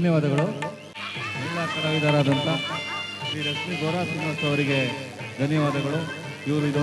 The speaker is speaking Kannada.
ಧನ್ಯವಾದಗಳು. ಎಲ್ಲ ಕಲಾವಿದರಾದಂಥ ಶ್ರೀ ರಶ್ಮಿ ಗೋರಾ ಶ್ರೀನಿವಾಸ್ ಅವರಿಗೆ ಧನ್ಯವಾದಗಳು. ಇವರು ಇದು